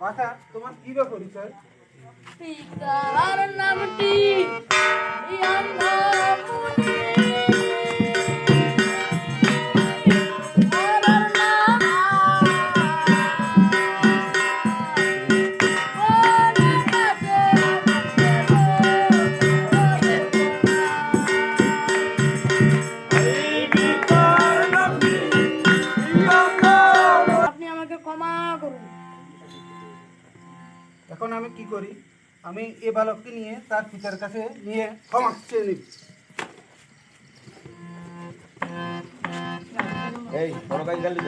বাসা তোমার কি পরিচয় পিতার নামটি করুন। এখন আমি কি করি? আমি এ বালককে নিয়ে তার পিতার কাছে নিয়ে ক্ষমা চেয়ে নিই। এই বড় কাজ গেলি